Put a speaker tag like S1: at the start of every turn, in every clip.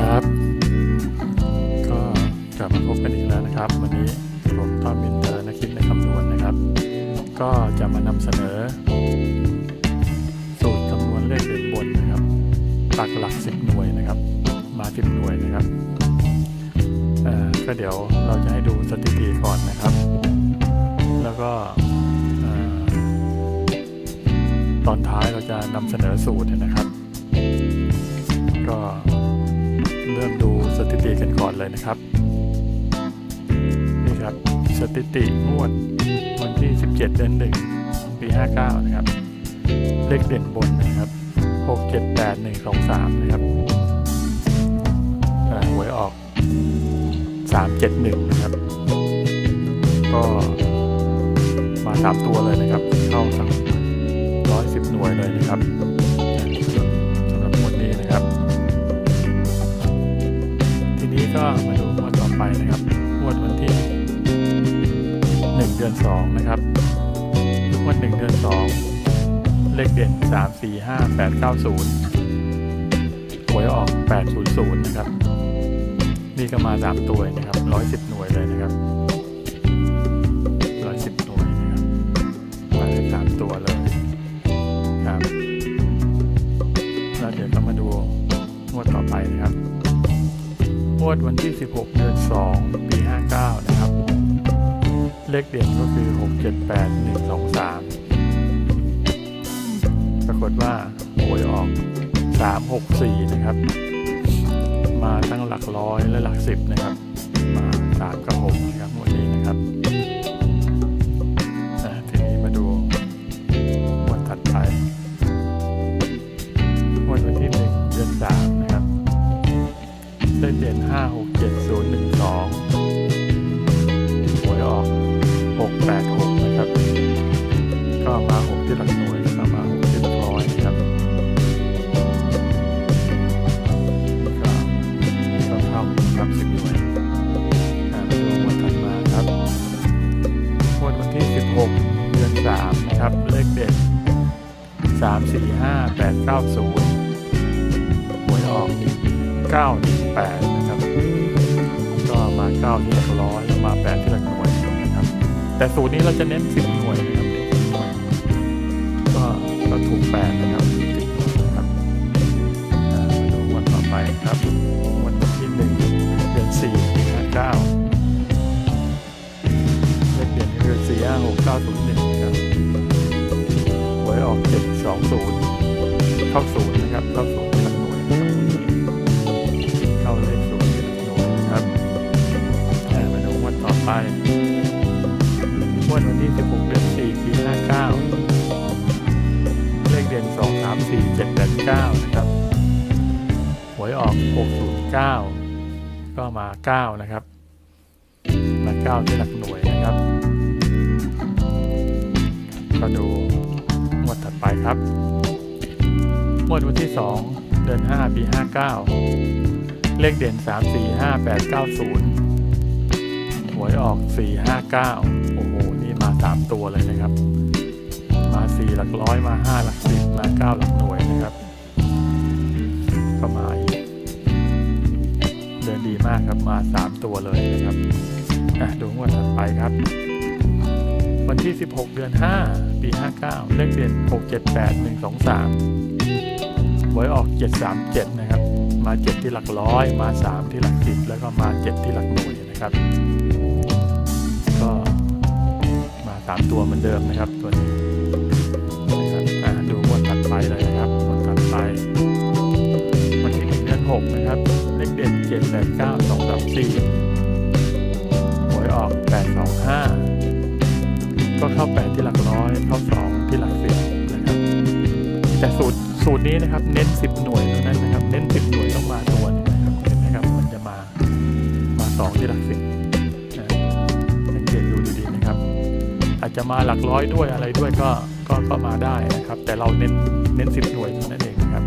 S1: ครับ ก็กลับมาพบกันอีกแล้วนะครับ วันนี้ผมต้อมมินเตอร์นักคิดในคำนวณนะครับ ก็จะมานำเสนอ สูตรคำนวณเลขเด่นบนนะครับตักหลักสิบหน่วยนะครับ มาสิบหน่วยนะครับก็เดี๋ยวเราจะให้ดูสถิติก่อนนะครับ แล้วก็ตอนท้ายเราจะนำเสนอสูตรนะครับ ก็ เริ่มดูสถิติกันก่อนเลยนะครับ นี่ครับสถิติงวดวันที่ 17 เดือน1ปี 59 นะครับ เลขเด่นบนนะครับ 6 7 8 1 2 3 นะครับหวยออก 3 7 1 นะครับ ก็มา 3 ตัวเลยนะครับ เข้าทั้ง110 หน่วยเลยนะครับสำหรับวดนี้นะครับ ก็มาดูงวดต่อไปนะครับงวดวันที่ 1 เดือน 2 นะครับงวด1เดือน 2 เลขเด่น 3 4 5 8 9 0หวยออก 800 นะครับ นี่ก็มา 3 ตัวนะครับ 110 หน่วยเลยนะครับ 16 เดือน 2 ปี 59 นะครับ เลขเด่นก็คือ 6 7 8 1 2 3 ปรากฏว่าหวยออก 3 6 4 นะครับ มาตั้งหลักร้อยและหลักสิบนะครับ มา 3 กับ 6 นะครับวันนี้นะครับทีนี้มาดูวันถัดไปวันที่ 1 เดือน 3 นะครับได้เด่น5 6 แต่สูตรนี้เราจะเน้น10หน่วยนะครับเน้น10หน่วย ก็ก็ถูกแปลนะครับ วันที่ 16 เดือน 4 ปี 59 เลขเด่น2 3 4 7 8 9 นะครับ หวยออก 609 ก็มา 9 นะครับ มา 9 ที่หลักหน่วยนะครับ ก็ดูงวดถัดไปครับงวดวันที่ 2 เดือน 5 ปี 59 เลขเด่น 3 4 5 8 9 0 หวยออก 4 5 9 โอ้โห 3 ตัวเลยนะครับ มา 4 หลักร้อยมา 5 หลักสิบมา 9 หลักหน่วยนะครับ ก็มาอีกเดินดีมากครับมา 3 ตัวเลยนะครับดูงวดถัดไปครับ วันที่ 16 เดือน 5 ปี 59 เลขเด่น6 7 8 1 2 3หวยออก 737 นะครับ มา 7 ที่หลักร้อย มา 3 ที่หลักสิบแล้วก็มา 7 ที่หลักหน่วยนะครับ 3 ตัวเหมือนเดิมนะครับตัวนี้นะครับอ่าดูงวดถัดไปเลยนะครับงวดถัดไปวันที่1เดือน6นะครับเลขเด่น7 8 9 2 3 4หวยออก 825 ก็เข้า 8 ที่หลักร้อยเข้า 2 ที่หลักสิบนะครับแต่สูตรสูตรนี้นะครับเน้น 10 หน่วยเท่านั้นนะครับ เน้น 10 หน่วยต้องมาตัวหนึงนะครับเห็นไหมครับมันจะมามา 2 ที่หลักสิบ จจะมาหลักร้อยด้วยอะไรด้วยก็ก็ก็มาได้นะครับ แต่เราเน้นเน้น10หน่วยเท่านั้นเองนะครับ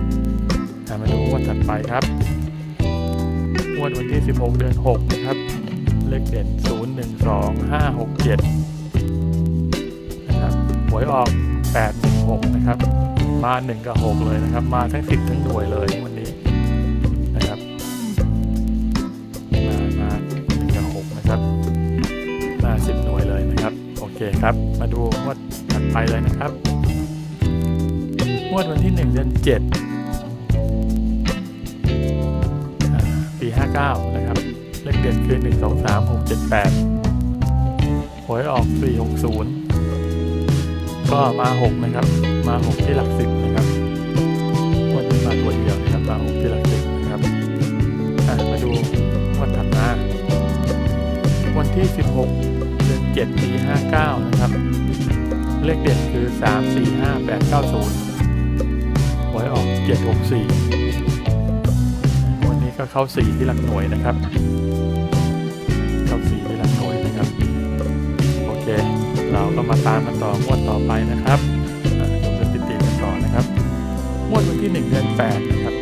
S1: อะมาดูงวดถัดไปครับงวดวันที่ 16 เดือน 6 นะครับ เลขเด่น 0 1 2 5 6 7 นะครับหวยออก 816 นะครับ มา 1 กับ 6 เลยนะครับ มาทั้ง 10 ทั้งหน่วยเลย มาดูวดถัดไปเลยนะครับงวดวันที่ 1 เดือน7ปี 59 นะครับ เลขเด่นคือ 1 2 3 6 7 8 หวยออก 460 ก็มา 6 นะครับ มา 6 ที่หลักสิบนะครับวันนี้มาตัวเดียวนะครับมา6ที่หลักสิบนะครับมาดูงวดถัดมา วันที่ 16 7ปี59 นะครับ เลขเด่นคือ 3 4 5 8 9 0หวยออก 764 วันนี้ก็เข้า 4 ที่หลักหน่วยนะครับ เข้า 4 ที่หลักหน่วยนะครับ โอเค เราก็มาตามกันต่องวดต่อไปนะครับอะดูสถิติกันต่อนะครับงวดวันที่ 1 เดือน 8 นะครับ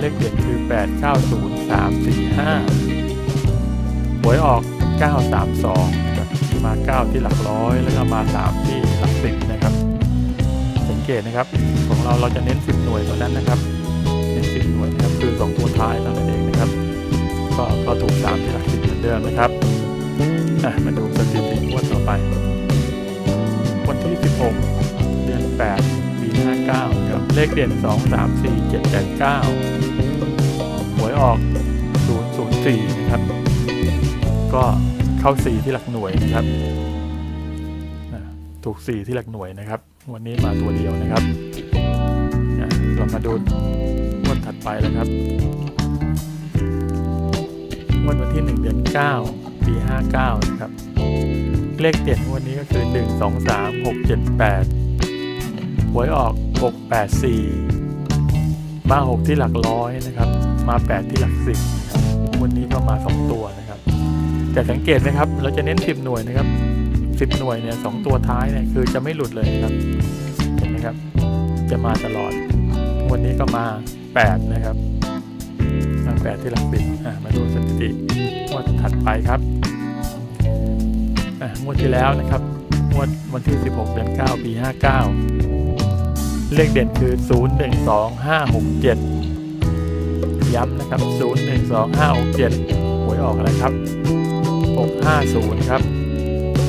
S1: เลขเด่นคือ 8 9 0 3 4 5หวยออก 932นะ มา 9 ที่หลักร้อย แล้วก็มา 3 ที่หลักสิบนะครับ สังเกตนะครับของเราเราจะเน้น 10 หน่วยเท่านั้นนะครับ เน้น 10 หน่วยนะครับคือ 2 ตัวท้ายเท่านั้นเองนะครับ ก็ก็ถูก 3 ที่หลักสิบเหมือนเดิมนะครับอะมาดูสถิติงวดต่อไป วันที่ 16 เดือน 8 ปี 59ครับเลขเด่น 2 3 4 7 8 9 หวยออก 004 นะครับ ก็ เข้า 4 ที่หลักหน่วยนะครับถูก 4 ที่หลักหน่วยนะครับ วันนี้มาตัวเดียวนะครับเรามาดูงวดถัดไปแล้วครับงวดวันที่ 1 เดือน 9 ปี 59 นะครับ เลขเด่นงวันนี้ก็คือ 1 2 3 6 7 8 หวยออก 6 8 4 มา 6 ที่หลักร้อยนะครับ มา 8 ที่หลักสิบวันนี้ก็มา 2 ตัวนะ แต่สังเกตไหมครับ เราจะเน้น 10 หน่วยนะครับ 10 หน่วยเนี่ยสตัวท้ายเนี่ยคือจะไม่หลุดเลยนะครับเห็นไหมครับ จะมาตลอด วันนี้ก็มา 8 นะครับมา8ที่หลักสิบอะมาดูสถิติงวดถัดไปครับอะงวดที่แล้วนะครับงวดวันที่ 16 เดือน 9 ปี 59 เลขเด่นคือ 0 1 2 5 6 7 ย้ำนะครับ 0 1 2 5 6 7 หวยออกอะไรครับ 50 ครับ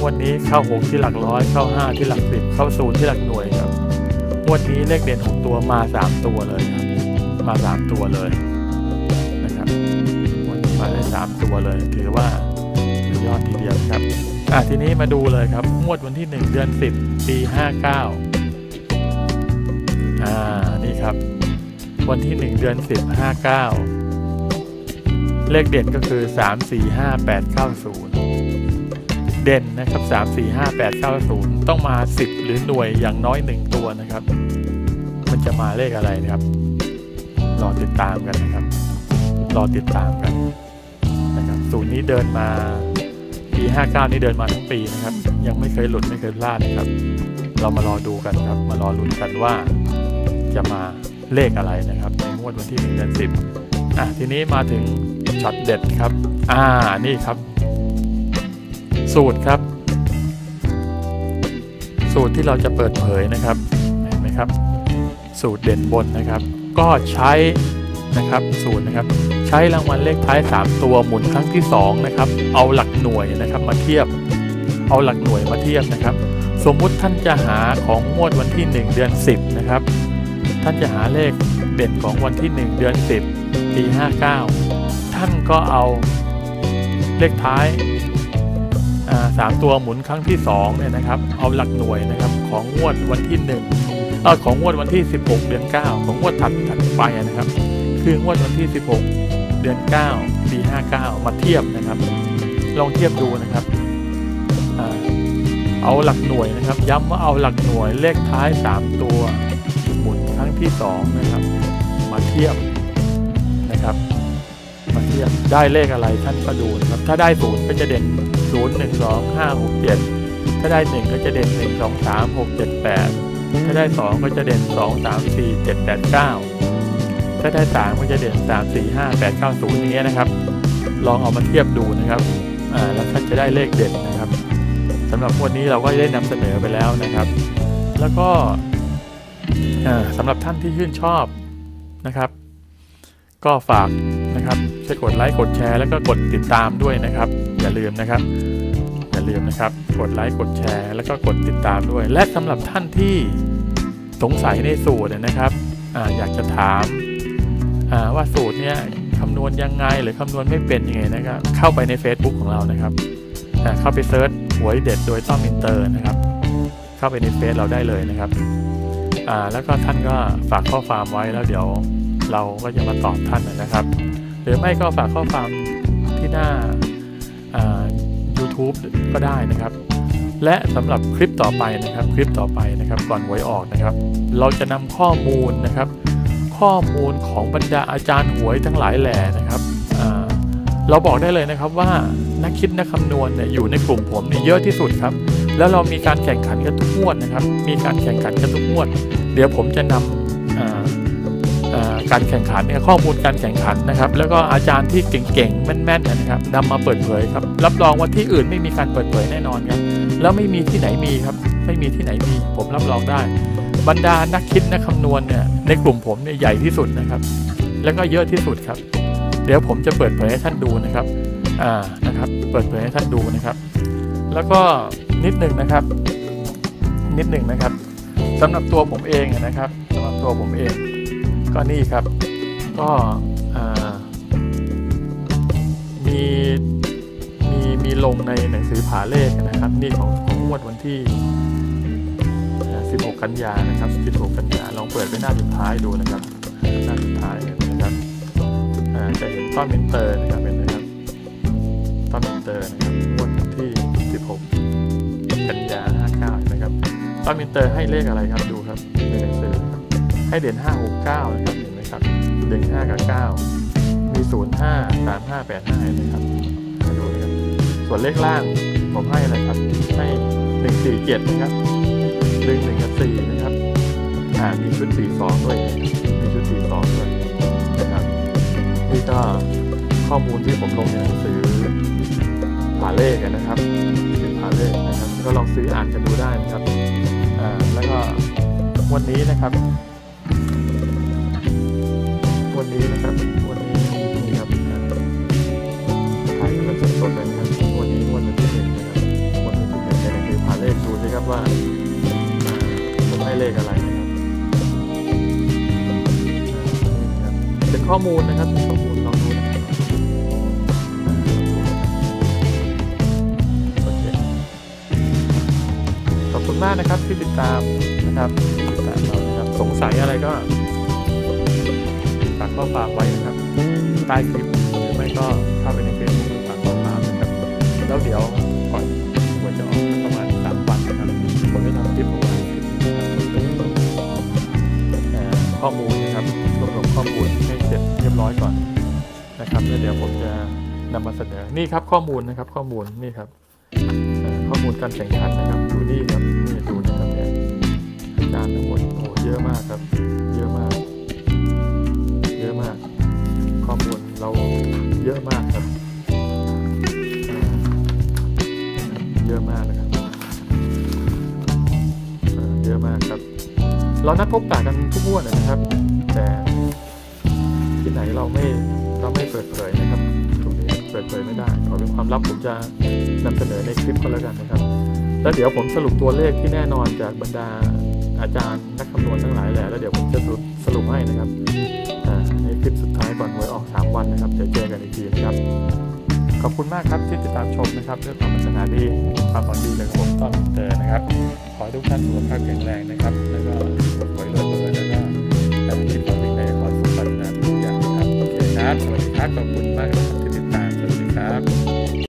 S1: วันนี้เข้า 6 ที่หลักร้อย เข้า 5 ที่หลักสิบเข้า0ที่หลักหน่วยครับ วันนี้เลขเด่น6ตัวมา 3 ตัวเลยครับ มา 3 ตัวเลยนะครับ วันนี้มาได้ 3 ตัวเลย ถือว่าสุดยอดทีเดียวครับ อะทีนี้มาดูเลยครับ งวดวันที่ 1 เดือน 10 ปี 59 อ่า นี่ครับ วันที่ 1 เดือน 10 59เลขเด่นก็คือ 3 4 5 8 9 0 เด่นนะครับ 3 4 5 8 9 0 ต้องมา 10 หรือหน่วยอย่างน้อย 1 ตัวนะครับ มันจะมาเลขอะไรนะครับ รอติดตามกันนะครับ รอติดตามกันนะครับศูนย์นี้เดินมาปี 59 นี่เดินมาทั้งปีนะครับ ยังไม่เคยหลุดไม่เคยพลาดนะครับ เรามารอดูกันครับ มารอลุ้นกันว่าจะมาเลขอะไรนะครับ ในงวดวันที่1เดือน10อะทีนี้มาถึงช็อตเด็ดครับ อ่านี่ครับ สูตรครับ สูตรที่เราจะเปิดเผยนะครับเห็นไหมครับ สูตรเด่นบนนะครับ ก็ใช้นะครับสูตรนะครับ ใช้รางวัลเลขท้าย 3 ตัวหมุนครั้งที่ 2 นะครับ เอาหลักหน่วยนะครับมาเทียบ เอาหลักหน่วยมาเทียบนะครับ สมมุติท่านจะหาของงวดวันที่ 1 เดือน 10 นะครับ ท่านจะหาเลขเด่นของวันที่ 1 เดือน 10ปี59 ท่านก็เอาเลขท้าย สามตัวหมุนครั้งที่2เนี่ยนะครับเอาหลักหน่วยนะครับของงวดวันที่1เออของงวดวันที่ 16 เดือน 9 ของงวดถัดถัดไปนะครับ คืองวดวันที่ 16 เดือน 9 ปี 59 มาเทียบนะครับ ลองเทียบดูนะครับอเอาหลักหน่วยนะครับ ย้ำว่าเอาหลักหน่วยเลขท้าย 3 ตัวหมุนครั้งที่2นะครับ มาเทียบนะครับ มาเทียบได้เลขอะไรท่านก็ดูนะครับถ้าได้ศูนย์ก็จะเด่น ศูนย์หนึ่งสองห้าหกเจ็ดถ้าได้หนึ่งก็จะเด่นหนึ่งสองสามหกเจ็ดแปดถ้าได้สองก็จะเด่นสองสามสี่เจ็ดแปดเก้าถ้าได้สามก็จะเด่นสามสี่ห้าแปดเก้าศูนย์อย่างเงี้ยนะครับ ลองเอามาเทียบดูนะครับอ่าแล้วท่านจะได้เลขเด่นนะครับสำหรับวันนี้เราก็ได้นำเสนอไปแล้วนะครับ แล้วก็อ่าสำหรับท่านที่ชื่นชอบนะครับ ก็ฝากนะครับช่วยกดไลค์กดแชร์ แล้วก็กดติดตามด้วยนะครับ อย่าลืมนะครับ ลืมนะครับ กดไลค์กดแชร์ แล้วก็กดติดตามด้วย และสำหรับท่านที่สงสัยในสูตรนะครับออยากจะถามว่าสูตรเนี้ยคำนวณยังไงหรือคำนวณไม่เป็นยังไงนะครับ เข้าไปใน Facebook ของเรานะครับเข้าไปเซิร์ชหวยเด็ดโดยต้อมอินเตอร์นะครับ เข้าไปในเฟซเราได้เลยนะครับแล้วก็ท่านก็ฝากข้อความไว้แล้วเดี๋ยวเราก็จะมาตอบท่านนะครับ หรือไม่ก็ฝากข้อความที่หน้า YouTube ก็ได้นะครับ และสำหรับคลิปต่อไปนะครับ คลิปต่อไปนะครับ ก่อนหวยออกนะครับ เราจะนำข้อมูลนะครับ ข้อมูลของบรรดาอาจารย์หวยทั้งหลายแหล่นะครับเราบอกได้เลยนะครับว่านักคิดนักคำนวณเนี่ยอยู่ในกลุ่มผมนี่เยอะที่สุดครับ แล้วเรามีการแข่งขันกันทุกงวดนะครับ มีการแข่งขันกันทุกงวด เดี๋ยวผมจะนำ การแข่งขันเนี่ยข้อมูลการแข่งขันนะครับ แล้วก็อาจารย์ที่เก่งๆแม่นๆนะครับนำมาเปิดเผยครับ รับรองว่าที่อื่นไม่มีการเปิดเผยแน่นอนครับ แล้วไม่มีที่ไหนมีครับ ไม่มีที่ไหนมี ผมรับรองได้ บรรดานักคิดนักคำนวณเนี่ยในกลุ่มผมเนี่ยใหญ่ที่สุดนะครับ แล้วก็เยอะที่สุดครับ เดี๋ยวผมจะเปิดเผยให้ท่านดูนะครับอ่านะครับ เปิดเผยให้ท่านดูนะครับ แล้วก็นิดหนึ่งนะครับ นิดหนึ่งนะครับสำหรับตัวผมเองนะครับสำหรับตัวผมเอง ก็นี่ครับ ก็มีมีมีลงในหนังสือผาเลขนะครับ นี่ของของงวดวันที่ 16 กันยานะครับ 16 กันยาลองเปิดไปหน้าสุดท้ายดูนะครับ หน้าสุดท้ายนะครับจะเห็นต้อนเมนเตอร์นะครับเป็นนะครับต้อนเมนเตอร์นะครับงวดที่ 16 กันยา 59 นะครับต้อนเมนเตอร์ให้เลขอะไรครับดูครับ ให้เด่น5 6 9นะครับเห็นไหมครับเด่น5กับ 9 มี 0 5 3 5 8 5นะครับดูนะครับ ส่วนเลขล่างผมให้อะไรครับ ให้ 1 4 7 นะครับ1 1กับ4นะครับอ่ามีชุด 4 2 ด้วย มีชุด 4 2 ด้วยนะครับนี่ก็ข้อมูลที่ผมลงในหนังสือผาเลขนะครับสือผาเลขนะครับ ก็ลองซื้ออ่านกันดูได้นะครับ อ่า แล้วก็วันนี้นะครับ วันนี้นะครับวันนี้นี่ครับถ่ายกันสดๆเลยนะครับวันนี้วันที่หนึ่งนะครับวันที่หนึ่งในหนังสือพาเลขดูสิครับว่าผมให้เลขอะไรนะครับเป็นข้อมูลนะครับเป็นข้อมูลลองดูนะครับขอบคุณมากนะครับที่ติดตามนะครับติดตามเรานะครับสงสัยอะไรก็ กข้อความไว้นะครับใต้คลิปหรือไม่ก็เข้าไปในเฟซบุ๊กฝากข้อความนะครับแล้วเดี๋ยวก่อนควรจะออกประมาณสามวันนะครับผมจะทำคลิปประมาณคลิปนะครับข้อมูลนะครับรวบรวมข้อมูลให้เสร็จเรียบร้อยก่อนนะครับแล้วเดี๋ยวผมจะนำมาเสนอนี่ครับข้อมูลนะครับข้อมูลนี่ครับข้อมูลการแข่งขันนะครับดูนี่ครับนี่ดูนะครับเนี่ยอาจารย์ทั้งหมดโอ้เยอะมากครับ เยอะมาก เราเยอะมากครับ เยอะมากนะครับ เยอะมากครับ เรานัดพบปะกันทุกวดนนะครับ แต่ที่ไหนเราไม่เราไม่เปิดเผยนะครับ ตรงนี้เปิดเผยไม่ได้ขอเป็นความลับผมจะนำเสนอในคลิปก็แล้วกันนะครับ แล้วเดี๋ยวผมสรุปตัวเลขที่แน่นอนจากบรรดาอาจารย์นักคำนวณทั้งหลายแหละแล้วเดี๋ยวผมจะสรุปให้นะครับ วันนะครับเดี๋ยวเจอกันอีกทีนะครับ ขอบคุณมากครับที่ติดตามชมนะครับเรื่องความปรารถนาดีความหวังดีเลยผมต้องเจอนะครับ ขอให้ทุกท่านสุขภาพแข็งแรงนะครับ แล้วก็หวยรวยเบอแล้วก็การคิดความเป็นในขอสุขภาพนะทุกอย่างนะครับโอเคครับสวัสดีครับขอบคุณมากที่ติดตามสวัสดีครับ